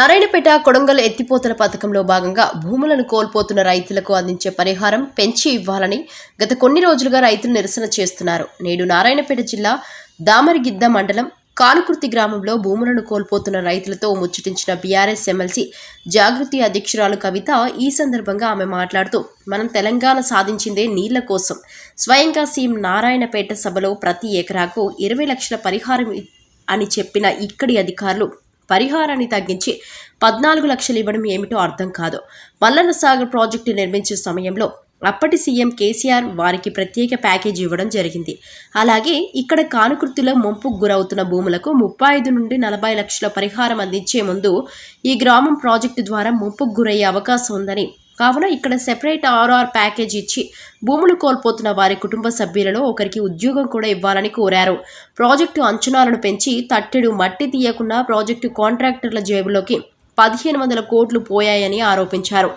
నారాయణపేట కొడంగల్ ఎత్తిపోతల పథకంలో భాగంగా భూములను కోల్పోతున్న రైతులకు అందించే పరిహారం పెంచి ఇవ్వాలని గత కొన్ని రోజులుగా రైతులు నిరసన చేస్తున్నారు. నేడు నారాయణపేట జిల్లా దామరిగిద్ద మండలం కానుకుర్తి గ్రామంలో భూములను కోల్పోతున్న రైతులతో ముచ్చటించిన బీఆర్ఎస్ ఎమ్మెల్సీ జాగృతి అధ్యక్షురాలు కవిత ఈ సందర్భంగా ఆమె మాట్లాడుతూ మనం తెలంగాణ సాధించిందే నీళ్ళ కోసం. స్వయంగా సీఎం నారాయణపేట సభలో ప్రతి ఎకరాకు ఇరవై లక్షల పరిహారం అని చెప్పిన ఇక్కడి అధికారులు పరిహారాన్ని తగ్గించి పద్నాలుగు లక్షలు ఇవ్వడం ఏమిటో అర్థం కాదు. మల్లన్న సాగర్ ప్రాజెక్టు నిర్మించే సమయంలో అప్పటి సీఎం కేసీఆర్ వారికి ప్రత్యేక ప్యాకేజీ ఇవ్వడం జరిగింది. అలాగే ఇక్కడ కానుకృతిలో ముంపుకు గురవుతున్న భూములకు ముప్పై ఐదు నుండి నలభై లక్షల పరిహారం అందించే ముందు ఈ గ్రామం ప్రాజెక్టు ద్వారా ముంపుకు గురయ్యే అవకాశం ఉందని కావున ఇక్కడ సెపరేట్ ఆర్ఆర్ ప్యాకేజ్ ఇచ్చి భూములు కోల్పోతున్న వారి కుటుంబ సభ్యులలో ఒకరికి ఉద్యోగం కూడా ఇవ్వాలని కోరారు. ప్రాజెక్టు అంచనాలను పెంచి తట్టెడు మట్టి తీయకుండా ప్రాజెక్టు కాంట్రాక్టర్ల జేబులోకి పదిహేను వందల కోట్లు పోయాయని ఆరోపించారు.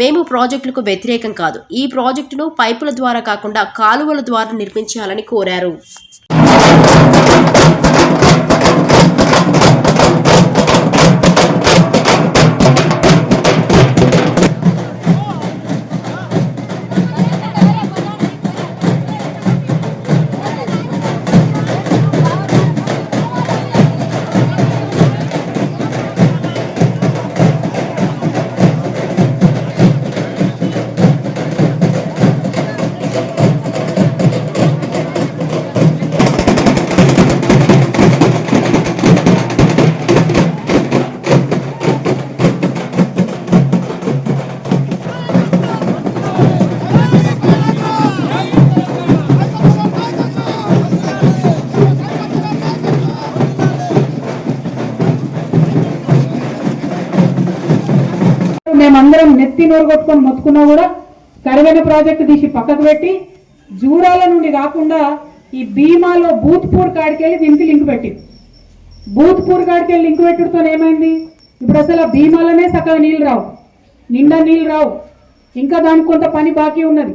మేము ప్రాజెక్టులకు వ్యతిరేకం కాదు. ఈ ప్రాజెక్టును పైపుల ద్వారా కాకుండా కాలువల ద్వారా నిర్మించాలని కోరారు. కొట్టుకొని మొత్తుకున్నా కూడా కరివెన ప్రాజెక్టు తీసి పక్కకు పెట్టి జూరాల నుండి కాకుండా ఈ భీమాలో బూత్పూర్ కాడికెళ్ళి దీనికి లింక్ పెట్టింది. బూత్పూర్ కాడికెళ్ళి లింక్ పెట్టుడుతో ఏమైంది? ఇప్పుడు అసలు ఆ భీమాలనే సగం నీళ్ళు రావు. నిండా నీళ్ళు రావు. ఇంకా దానికి కొంత పని బాకీ ఉన్నది.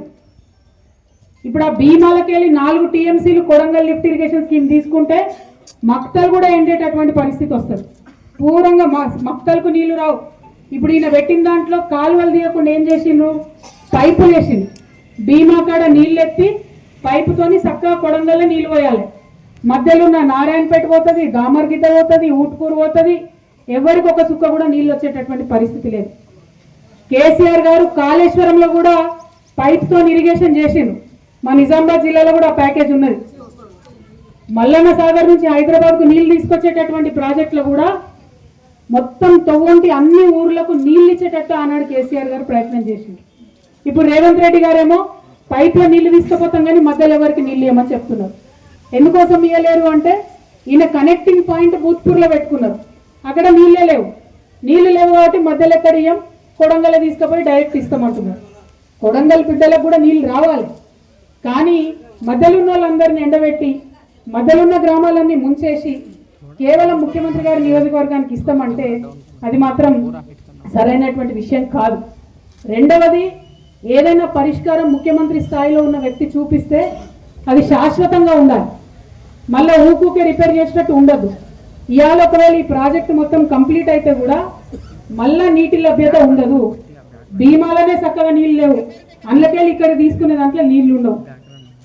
ఇప్పుడు ఆ భీమాలకెళ్ళి నాలుగు టీఎంసీలు కొడంగల్ లిఫ్ట్ ఇరిగేషన్ స్కీమ్ తీసుకుంటే మక్తలు కూడా ఎండేటటువంటి పరిస్థితి వస్తుంది. పూర్వంగా మక్తలకు నీళ్ళు రావు. ఇప్పుడు ఈయన పెట్టిన దాంట్లో కాలువలు తీయకుండా ఏం చేసిండ్రు? పైపులు వేసిండు భీమా కాడ నీళ్ళు ఎత్తి పైపుతోని చక్కగా కొడంగల్లో నీళ్ళు పోయాలి. మధ్యలో ఉన్న నారాయణపేట పోతుంది దామర్గిద్ద పోతుంది ఊట్కూరు పోతుంది. ఎవరికి ఒక చుక్క కూడా నీళ్ళు వచ్చేటటువంటి పరిస్థితి లేదు. కేసీఆర్ గారు కాళేశ్వరంలో కూడా పైప్తో ఇరిగేషన్ చేసిండు మా నిజామాబాద్ జిల్లాలో కూడా ఆ ప్యాకేజ్ ఉన్నది. మల్లన్న సాగర్ నుంచి హైదరాబాద్కు నీళ్ళు తీసుకొచ్చేటటువంటి ప్రాజెక్టులో కూడా మొత్తం తొవ్వంటి అన్ని ఊర్లకు నీళ్ళు ఇచ్చేటట్టు ఆనాడు కేసీఆర్ గారు ప్రయత్నం చేసింది ఇప్పుడు రేవంత్ రెడ్డి గారేమో పైప్లో నీళ్ళు తీసుకుపోతాం కానీ మధ్యలో ఎవరికి నీళ్ళు ఇవ్వమని చెప్తున్నారు. ఎందుకోసం ఇవ్వలేరు అంటే ఈయన కనెక్టింగ్ పాయింట్ భూత్పూర్లో పెట్టుకున్నారు. అక్కడ నీళ్ళే లేవు. నీళ్ళు లేవు కాబట్టి మధ్యలో ఎక్కడ ఇయ్యం? కొడంగల్ తీసుకుపోయి డైరెక్ట్ ఇస్తామంటున్నారు. కొడంగల్ బిడ్డలకు కూడా నీళ్ళు రావాలి. కానీ మధ్యలో ఉన్న వాళ్ళందరినీ ఎండబెట్టి మధ్యలో ఉన్న గ్రామాలన్నీ ముంచేసి కేవలం ముఖ్యమంత్రి గారి నియోజకవర్గానికి ఇస్తామంటే అది మాత్రం సరైనటువంటి విషయం కాదు. రెండవది ఏదైనా పరిష్కారం ముఖ్యమంత్రి స్థాయిలో ఉన్న వ్యక్తి చూపిస్తే అది శాశ్వతంగా ఉండాలి. మళ్ళీ ఊకూకే రిపేర్ చేసినట్టు ఉండదు. ఇవాళ ఒకవేళ ఈ ప్రాజెక్ట్ మొత్తం కంప్లీట్ అయితే కూడా మళ్ళా నీటి లభ్యత ఉండదు. భీమాలనే చక్కగా నీళ్ళు లేవు. అందులోకెళ్ళి ఇక్కడ తీసుకునే దాంట్లో నీళ్ళు ఉండవు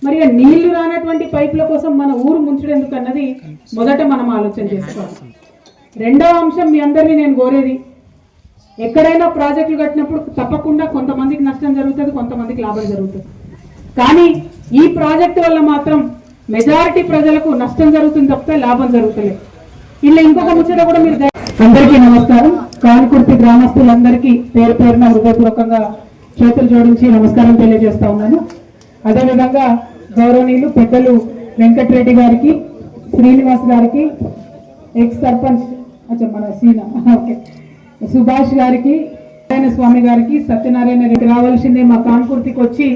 మరి నీళ్ళు రానటువంటి పైపుల కోసం మన ఊరు ముంచడం అన్నది మొదట మనం ఆలోచన చేసుకోవాలి. రెండవ అంశం మీ అందరినీ నేను కోరేది ఎక్కడైనా ప్రాజెక్టులు కట్టినప్పుడు తప్పకుండా కొంతమందికి నష్టం జరుగుతుంది కొంతమందికి లాభం జరుగుతుంది. కానీ ఈ ప్రాజెక్టు వల్ల మాత్రం మెజారిటీ ప్రజలకు నష్టం జరుగుతుంది తప్పితే లాభం జరుగుతలేదు. ఇలా ఇంకొక ముచ్చట కూడా మీరు అందరికీ నమస్కారం. కానుకుర్తి గ్రామస్తులందరికీ పేరు పేరున హృదయపూర్వకంగా చేతులు జోడించి నమస్కారం తెలియజేస్తా ఉన్నాను. అదేవిధంగా గౌరవనీయులు పెద్దలు వెంకటరెడ్డి గారికి శ్రీనివాస్ గారికి ఎక్స్ సర్పంచ్ అచ్చా మన సీన ఓకే. సుభాష్ గారికి నారాయణ స్వామి గారికి సత్యనారాయణ రెడ్డి రావాల్సిందే మా కాన్పూర్తికి వచ్చి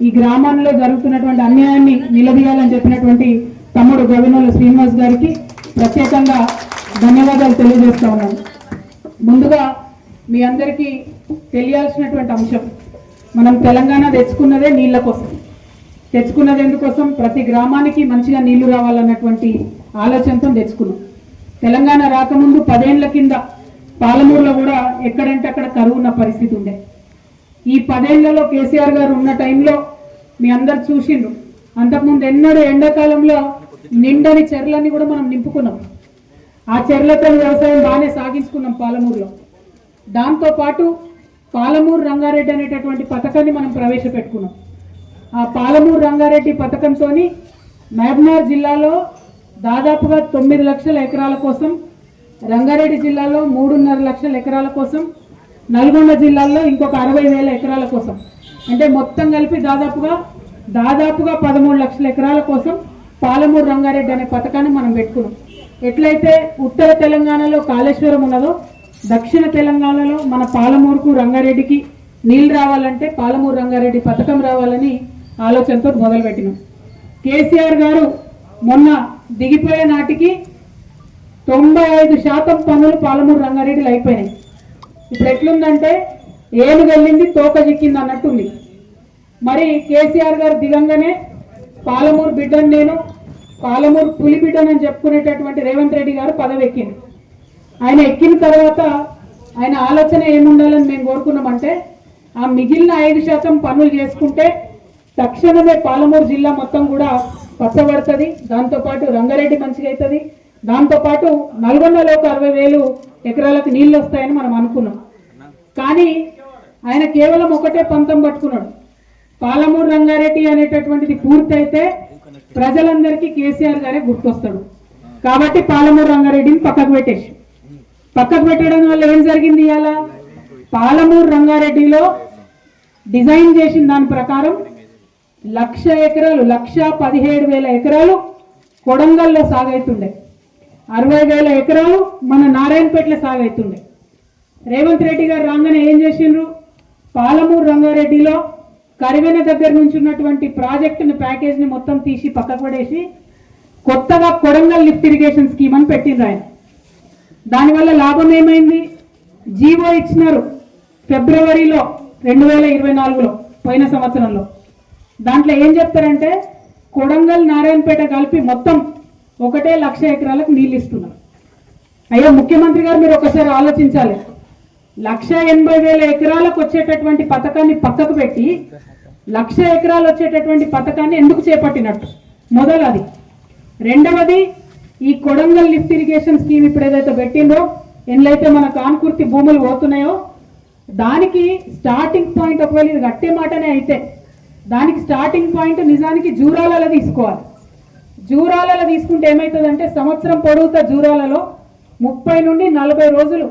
ఈ గ్రామంలో జరుగుతున్నటువంటి అన్యాయాన్ని నిలదీయాలని చెప్పినటువంటి తమ్ముడు గవినోల శ్రీనివాస్ గారికి ప్రత్యేకంగా ధన్యవాదాలు తెలియజేస్తా ఉన్నాను. ముందుగా మీ అందరికీ తెలియాల్సినటువంటి అంశం మనం తెలంగాణ తెచ్చుకున్నదే నీళ్ళ కోసం. తెచ్చుకున్నది ఎందుకోసం? ప్రతి గ్రామానికి మంచిగా నీళ్ళు రావాలన్నటువంటి ఆలోచనతో తెచ్చుకున్నాం. తెలంగాణ రాకముందు పదేళ్ళ కింద పాలమూరులో కూడా ఎక్కడంటే అక్కడ కరువు ఉన్న పరిస్థితి ఉండే. ఈ పదేళ్ళలో కేసీఆర్ గారు ఉన్న టైంలో మీ అందరు చూసిండ్రు. అంతకుముందు ఎన్నడూ ఎండాకాలంలో నిండని చెర్లని కూడా మనం నింపుకున్నాం. ఆ చెర్లతో వ్యవసాయం బాగానే సాగించుకున్నాం పాలమూరులో. దాంతోపాటు పాలమూరు రంగారెడ్డి అనేటటువంటి పథకాన్ని మనం ప్రవేశపెట్టుకున్నాం. ఆ పాలమూరు రంగారెడ్డి పథకంతో మహబూబ్నగర్ జిల్లాలో దాదాపుగా తొమ్మిది లక్షల ఎకరాల కోసం రంగారెడ్డి జిల్లాలో మూడున్నర లక్షల ఎకరాల కోసం నల్గొండ జిల్లాలో ఇంకొక అరవై వేల ఎకరాల కోసం. అంటే మొత్తం కలిపి దాదాపుగా దాదాపుగా పదమూడు లక్షల ఎకరాల కోసం పాలమూరు రంగారెడ్డి అనే పథకాన్ని మనం పెట్టుకున్నాం. ఎట్లయితే ఉత్తర తెలంగాణలో కాళేశ్వరం ఉన్నదో దక్షిణ తెలంగాణలో మన పాలమూరుకు రంగారెడ్డికి నీళ్ళు రావాలంటే పాలమూరు రంగారెడ్డి పథకం రావాలని ఆలోచనతో మొదలుపెట్టినాం. కేసీఆర్ గారు మొన్న దిగిపోయే నాటికి తొంభై ఐదు శాతం పనులు పాలమూరు రంగారెడ్డిలో అయిపోయినాయి. ఇప్పుడు ఎట్లుందంటే ఏను వెళ్ళింది తోక చిక్కింది అన్నట్టుంది. మరి కేసీఆర్ గారు దిగంగానే పాలమూరు బిడ్డను నేను పాలమూరు పులి బిడ్డనని చెప్పుకునేటటువంటి రేవంత్ రెడ్డి గారు పదవి ఎక్కింది ఆయన ఎక్కిన తర్వాత ఆయన ఆలోచన ఏముండాలని మేము కోరుకున్నామంటే ఆ మిగిలిన ఐదు శాతం పనులు చేసుకుంటే తక్షణమే పాలమూరు జిల్లా మొత్తం కూడా పచ్చబడుతుంది. దాంతోపాటు రంగారెడ్డి మంచిగా అవుతుంది. దాంతోపాటు నల్గొండలో ఒక అరవై వేలు ఎకరాలకు నీళ్ళు వస్తాయని మనం అనుకున్నాం. కానీ ఆయన కేవలం ఒకటే పంతం పట్టుకున్నాడు. పాలమూరు రంగారెడ్డి అనేటటువంటిది పూర్తయితే ప్రజలందరికీ కేసీఆర్ గారే గుర్తొస్తాడు. కాబట్టి పాలమూరు రంగారెడ్డిని పక్కకు పెట్టేసి. పక్కకు పెట్టడం వల్ల ఏం జరిగింది ఇవాళ? పాలమూరు రంగారెడ్డిలో డిజైన్ చేసిన దాని ప్రకారం లక్ష ఎకరాలు లక్ష పదిహేడు వేల ఎకరాలు కొడంగల్లో సాగైతుండే. అరవై వేల ఎకరాలు మన నారాయణపేటలో సాగైతుండే. రేవంత్ రెడ్డి గారు రాగానే ఏం చేసిండ్రు? పాలమూరు రంగారెడ్డిలో కరివెన దగ్గర నుంచి ఉన్నటువంటి ప్రాజెక్టుని ప్యాకేజ్ని మొత్తం తీసి పక్కకు పడేసి కొత్తగా కొడంగల్ లిఫ్ట్ ఇరిగేషన్ స్కీమ్ అని పెట్టిండ్రు ఆయన. దానివల్ల లాభం ఏమైంది? జీవో ఇచ్చినారు ఫిబ్రవరిలో రెండు వేల ఇరవై నాలుగులో పోయిన సంవత్సరంలో. దాంట్లో ఏం చెప్తారంటే కొడంగల్ నారాయణపేట కలిపి మొత్తం ఒకటే లక్ష ఎకరాలకు నీళ్ళు ఇస్తున్నారు. అయ్యా ముఖ్యమంత్రి గారు మీరు ఒకసారి ఆలోచించాలి. లక్ష ఎనభై వేల ఎకరాలకు వచ్చేటటువంటి పథకాన్ని పక్కకు పెట్టి లక్ష ఎకరాలు వచ్చేటటువంటి పథకాన్ని ఎందుకు చేపట్టినట్టు? మొదలది రెండవది ఈ కొడంగల్ లిఫ్ట్ ఇరిగేషన్ స్కీమ్ ఇప్పుడు ఏదైతే పెట్టిందో ఎన్నైతే మన కాన్కుర్తి భూములు పోతున్నాయో దానికి స్టార్టింగ్ పాయింట్ ఒకవేళ ఇది గట్టే మాటనే అయితే దానికి స్టార్టింగ్ పాయింట్ నిజానికి జూరాలలో తీసుకోవాలి. జూరాలలో తీసుకుంటే ఏమవుతుందంటే సంవత్సరం పొడవుతా జూరాలలో ముప్పై నుండి నలభై రోజులు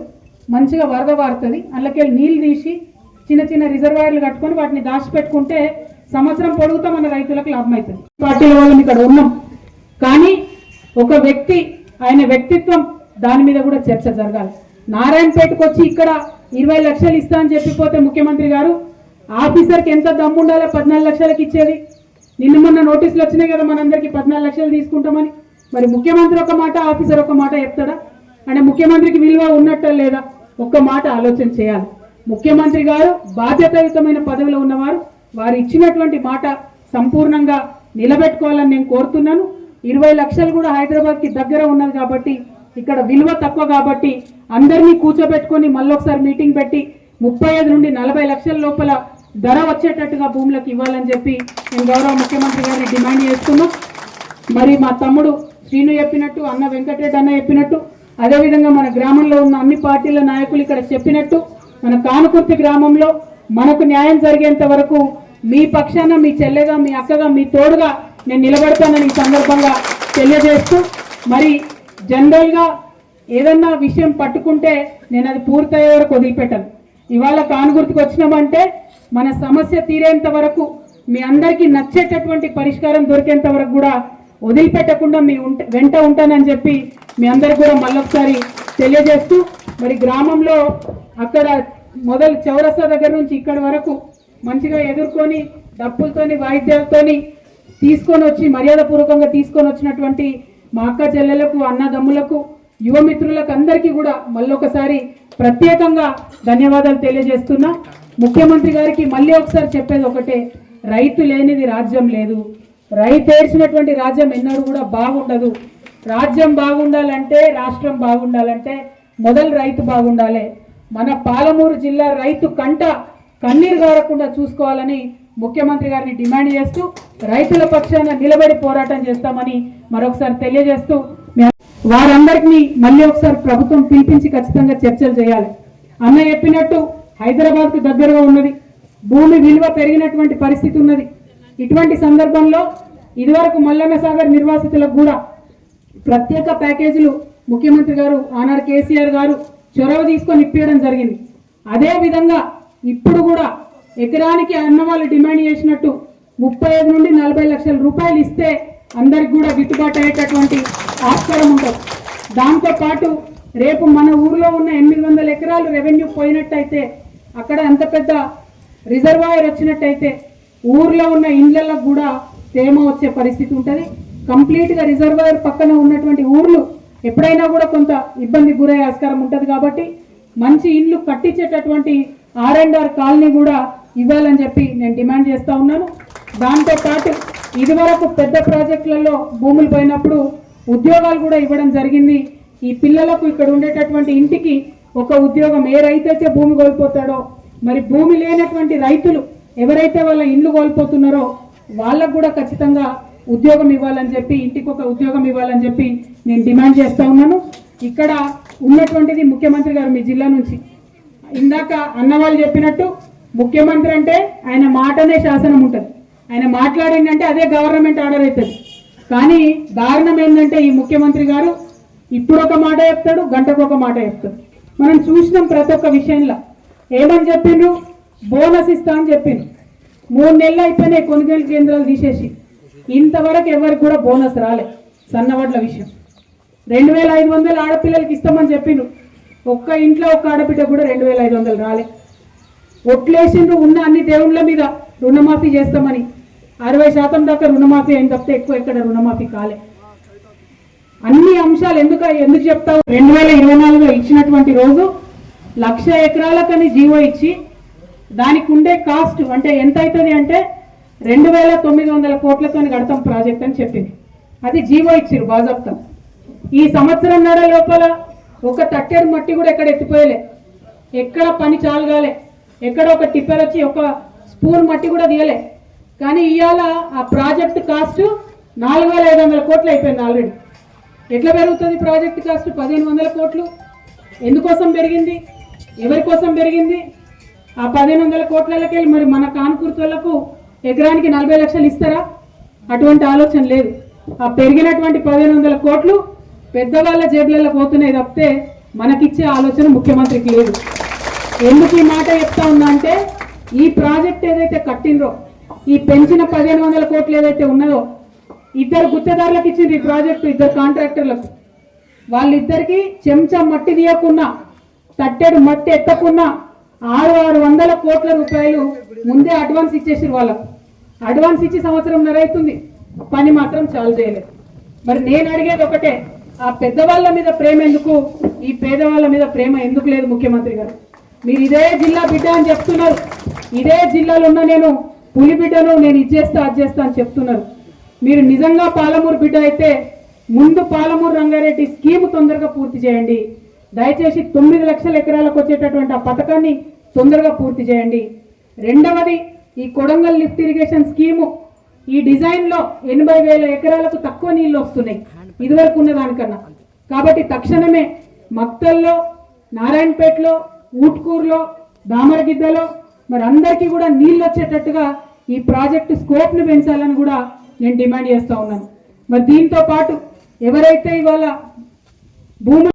మంచిగా వరద వారుతుంది. అందులోకెళ్ళి నీళ్ళు తీసి చిన్న చిన్న రిజర్వాయర్లు కట్టుకొని వాటిని దాచిపెట్టుకుంటే సంవత్సరం పొడుగుతా మన రైతులకు లాభం అవుతుంది పార్టీల వాళ్ళని ఇక్కడ ఉన్నాం. కానీ ఒక వ్యక్తి ఆయన వ్యక్తిత్వం దాని మీద కూడా చర్చ జరగాలి. నారాయణపేటకు వచ్చి ఇక్కడ ఇరవై లక్షలు ఇస్తా అని చెప్పిపోతే ముఖ్యమంత్రి గారు ఆఫీసర్కి ఎంత దమ్ము ఉండాలి పద్నాలుగు లక్షలకి ఇచ్చేది. నిన్న మొన్న నోటీసులు వచ్చినాయి కదా మనందరికి పద్నాలుగు లక్షలు తీసుకుంటామని. మరి ముఖ్యమంత్రి ఒక మాట ఆఫీసర్ ఒక మాట చెప్తాడా? అంటే ముఖ్యమంత్రికి విలువ ఉన్నట్ట లేదా? ఒక్క మాట ఆలోచన చేయాలి. ముఖ్యమంత్రి గారు బాధ్యతాయుతమైన పదవిలో ఉన్నవారు. వారు ఇచ్చినటువంటి మాట సంపూర్ణంగా నిలబెట్టుకోవాలని నేను కోరుతున్నాను. ఇరవై లక్షలు కూడా హైదరాబాద్కి దగ్గర ఉన్నది కాబట్టి ఇక్కడ విలువ తక్కువ కాబట్టి అందరినీ కూర్చోబెట్టుకొని మళ్ళొకసారి మీటింగ్ పెట్టి ముప్పై ఐదు నుండి నలభై లక్షల లోపల ధర వచ్చేటట్టుగా భూములకు ఇవ్వాలని చెప్పి నేను గౌరవ ముఖ్యమంత్రి గారిని డిమాండ్ చేస్తున్నాం. మరి మా తమ్ముడు శ్రీను చెప్పినట్టు అన్న వెంకటరెడ్డి అన్న చెప్పినట్టు అదేవిధంగా మన గ్రామంలో ఉన్న అన్ని పార్టీల నాయకులు ఇక్కడ చెప్పినట్టు మన కానుకుర్తి గ్రామంలో మనకు న్యాయం జరిగేంత వరకు మీ పక్షాన మీ చెల్లెగా మీ అక్కగా మీ తోడుగా నేను నిలబడతానని ఈ సందర్భంగా తెలియజేస్తూ మరి జనరల్గా ఏదన్నా విషయం పట్టుకుంటే నేను అది పూర్తయ్యే వరకు వదిలిపెట్టను. ఇవాళ కానుగుర్తికి వచ్చినామంటే మన సమస్య తీరేంత వరకు మీ అందరికీ నచ్చేటటువంటి పరిష్కారం దొరికేంత వరకు కూడా వదిలిపెట్టకుండా మీ ఉంట వెంట ఉంటానని చెప్పి మీ అందరికి కూడా మళ్ళొకసారి తెలియజేస్తూ మరి గ్రామంలో అక్కడ మొదలు చౌరస్తా దగ్గర నుంచి ఇక్కడి వరకు మంచిగా ఎదుర్కొని డప్పులతోని వాయిద్యాలతోని తీసుకొని వచ్చి మర్యాదపూర్వకంగా తీసుకొని వచ్చినటువంటి మా అక్క చెల్లెలకు అన్నదమ్ములకు యువమిత్రులకు అందరికీ కూడా మళ్ళొకసారి ప్రత్యేకంగా ధన్యవాదాలు తెలియజేస్తున్నా. ముఖ్యమంత్రి గారికి మళ్ళీ ఒకసారి చెప్పేది ఒకటే రైతు లేనిది రాజ్యం లేదు. రైతు ఏడ్చినటువంటి రాజ్యం ఎన్నడూ కూడా బాగుండదు. రాజ్యం బాగుండాలంటే రాష్ట్రం బాగుండాలంటే మొదలు రైతు బాగుండాలి. మన పాలమూరు జిల్లా రైతు కంట కన్నీరు గారకుండా చూసుకోవాలని ముఖ్యమంత్రి గారిని డిమాండ్ చేస్తూ రైతుల పక్షాన నిలబడి పోరాటం చేస్తామని మరొకసారి తెలియజేస్తూ వారందరినీ మళ్ళీ ఒకసారి ప్రభుత్వం పిలిపించి ఖచ్చితంగా చర్చలు చేయాలి. అన్న చెప్పినట్టు హైదరాబాద్కు దగ్గరగా ఉన్నది. భూమి విలువ పెరిగినటువంటి పరిస్థితి ఉన్నది. ఇటువంటి సందర్భంలో ఇదివరకు మల్లన్న సాగర్ నిర్వాసితులకు కూడా ప్రత్యేక ప్యాకేజీలు ముఖ్యమంత్రి గారు ఆనాడు కేసీఆర్ గారు చొరవ తీసుకొని ఇప్పించడం జరిగింది. అదేవిధంగా ఇప్పుడు కూడా ఎకరానికి అన్న వాళ్ళు డిమాండ్ చేసినట్టు ముప్పై ఐదు నుండి నలభై లక్షల రూపాయలు ఇస్తే అందరికి కూడా గిట్టుబాటు అయ్యేటటువంటి ఆస్కారం ఉంటుంది. దాంతోపాటు రేపు మన ఊర్లో ఉన్న ఎనిమిది వందల ఎకరాలు రెవెన్యూ పోయినట్టయితే అక్కడ అంత పెద్ద రిజర్వాయర్ వచ్చినట్టయితే ఊర్లో ఉన్న ఇండ్లలో కూడా తేమ వచ్చే పరిస్థితి ఉంటుంది. కంప్లీట్గా రిజర్వాయర్ పక్కన ఉన్నటువంటి ఊర్లు ఎప్పుడైనా కూడా కొంత ఇబ్బంది గురయ్యే ఆస్కారం ఉంటుంది కాబట్టి మంచి ఇల్లు కట్టించేటటువంటి ఆర్ అండ్ ఆర్ కాలనీ కూడా ఇవ్వాలని చెప్పి నేను డిమాండ్ చేస్తూ ఉన్నాను. దాంతోపాటు ఇదివరకు పెద్ద ప్రాజెక్టులలో భూములు పోయినప్పుడు ఉద్యోగాలు కూడా ఇవ్వడం జరిగింది. ఈ పిల్లలకు ఇక్కడ ఉండేటటువంటి ఇంటికి ఒక ఉద్యోగం ఏ రైతు అయితే భూమి కోల్పోతాడో మరి భూమి లేనటువంటి రైతులు ఎవరైతే వాళ్ళ ఇండ్లు కోల్పోతున్నారో వాళ్ళకు కూడా ఖచ్చితంగా ఉద్యోగం ఇవ్వాలని చెప్పి ఇంటికి ఒక ఉద్యోగం ఇవ్వాలని చెప్పి నేను డిమాండ్ చేస్తూ ఉన్నాను. ఇక్కడ ఉన్నటువంటిది ముఖ్యమంత్రి గారు మీ జిల్లా నుంచి. ఇందాక అన్నవాళ్ళు చెప్పినట్టు ముఖ్యమంత్రి అంటే ఆయన మాటనే శాసనం ఉంటుంది. ఆయన మాట్లాడిందంటే అదే గవర్నమెంట్ ఆర్డర్ అవుతుంది కానీ దారుణం ఏంటంటే ఈ ముఖ్యమంత్రి గారు ఇప్పుడు ఒక మాట చెప్తాడు గంటకు ఒక మాట చెప్తాడు. మనం చూసినాం ప్రతి ఒక్క విషయంలో. ఏమని చెప్పిండ్రు? బోనస్ ఇస్తా అని చెప్పిండ్రు. మూడు నెలలు అయిపోయినాయి కొనుగోలు కేంద్రాలు తీసేసి. ఇంతవరకు ఎవరికి కూడా బోనస్ రాలే. సన్నవాట్ల విషయం. రెండు వేల ఐదు వందలు ఆడపిల్లలకి ఇస్తామని చెప్పిండ్రు. ఒక్క ఇంట్లో ఒక్క ఆడబిడ్డ కూడా రెండు వేల ఐదు వందలు రాలే. ఒట్లేసిండ్రు ఉన్న అన్ని దేవుళ్ళ మీద రుణమాఫీ చేస్తామని. అరవై శాతం దాకా రుణమాఫీ అయిన తప్పితే ఎక్కువ ఎక్కడ రుణమాఫీ కాలే. అన్ని అంశాలు ఎందుకు ఎందుకు చెప్తావు? రెండు వేల ఇరవై నాలుగులో ఇచ్చినటువంటి రోజు లక్ష ఎకరాలకని జీవో ఇచ్చి దానికి ఉండే కాస్ట్ అంటే ఎంత అవుతుంది అంటే రెండు వేల తొమ్మిది వందల కోట్లతో కడతాం ప్రాజెక్ట్ అని చెప్పింది. అది జీవో ఇచ్చారు బాజప్తం. ఈ సంవత్సరం నడ లోపల ఒక తట్టెడు మట్టి కూడా ఎక్కడ ఎత్తిపోయలే. ఎక్కడ పని చాలగాలే ఎక్కడ ఒక టిప్పర్ వచ్చి ఒక స్పూన్ మట్టి కూడా తీయలే. కానీ ఇవాళ ఆ ప్రాజెక్ట్ కాస్ట్ నాలుగు వేల ఐదు వందల కోట్లు అయిపోయింది ఆల్రెడీ ఎట్లా పెరుగుతుంది ప్రాజెక్ట్ కాస్ట్? పదిహేను వందల కోట్లు. ఎందుకోసం పెరిగింది? ఎవరి కోసం పెరిగింది? ఆ పదిహేను వందల కోట్లకెళ్ళి మరి మన కాన్కూర్తులకు ఎకరానికి నలభై లక్షలు ఇస్తారా? అటువంటి ఆలోచన లేదు. ఆ పెరిగినటువంటి పదిహేను వందల కోట్లు పెద్దవాళ్ళ జేబులలో పోతున్నాయి తప్పితే మనకిచ్చే ఆలోచన ముఖ్యమంత్రికి లేదు. ఎందుకు ఈ మాట చెప్తా ఉన్నా అంటే ఈ ప్రాజెక్ట్ ఏదైతే కట్టిండ్రో ఈ పెంచిన పదిహేను వందల కోట్లు ఏదైతే ఉన్నదో ఇద్దరు గుత్తదారులకు ఇచ్చింది ఈ ప్రాజెక్టు ఇద్దరు కాంట్రాక్టర్లకు. వాళ్ళిద్దరికి చెంచా మట్టి తీయకున్నా తట్టెడు మట్టి ఎత్తకున్నా ఆరు ఆరు వందల కోట్ల రూపాయలు ముందే అడ్వాన్స్ ఇచ్చేసారు వాళ్ళకు. అడ్వాన్స్ ఇచ్చి సంవత్సరం అవుతుంది పని మాత్రం చాలు చేయలేదు. మరి నేను అడిగేది ఒకటే ఆ పెద్దవాళ్ళ మీద ప్రేమ ఎందుకు? ఈ పేదవాళ్ళ మీద ప్రేమ ఎందుకు లేదు ముఖ్యమంత్రి గారు? మీరు ఇదే జిల్లా బిడ్డ అని చెప్తున్నారు. ఇదే జిల్లాలో ఉన్న నేను పులి బిడ్డను నేను ఇచ్చేస్తా అది చేస్తా అని చెప్తున్నారు. మీరు నిజంగా పాలమూరు బిడ్డ అయితే ముందు పాలమూరు రంగారెడ్డి స్కీమ్ తొందరగా పూర్తి చేయండి. దయచేసి తొమ్మిది లక్షల ఎకరాలకు వచ్చేటటువంటి ఆ పథకాన్ని తొందరగా పూర్తి చేయండి. రెండవది ఈ కొడంగల్ లిఫ్ట్ ఇరిగేషన్ స్కీము ఈ డిజైన్లో ఎనభై వేల ఎకరాలకు తక్కువ నీళ్ళు వస్తున్నాయి. ఇదివరకు ఉన్న దానికన్నా. కాబట్టి తక్షణమే మక్తల్లో నారాయణపేటలో ఊట్కూరులో దామరగిద్దలో మరి అందరికీ కూడా నీళ్ళు వచ్చేటట్టుగా ఈ ప్రాజెక్టు స్కోప్ను పెంచాలని కూడా నేను డిమాండ్ చేస్తూ ఉన్నాను. మరి దీంతో పాటు ఎవరైతే ఇవాళ భూములు